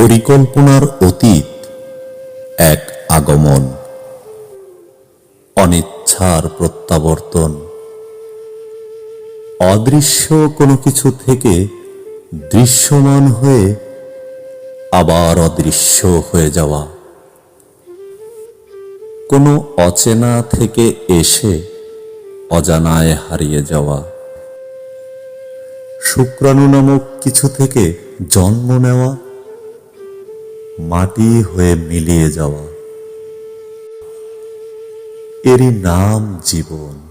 পরিকল্পনার অতীত, এক আগমন। অনিচ্ছার প্রত্যাবর্তন। অদৃশ্য কোনো কিছু থেকে দৃশ্যমান হয়ে আবার অদৃশ্য হয়ে যাওয়া। কোনো অচেনা থেকে এসে অজানায় হারিয়ে যাওয়া। শুক্রাণু নামক কিছু থেকে জন্ম নেওয়া মাটি হয়ে মিলিয়ে যাওয়া। এরই নাম জীবন।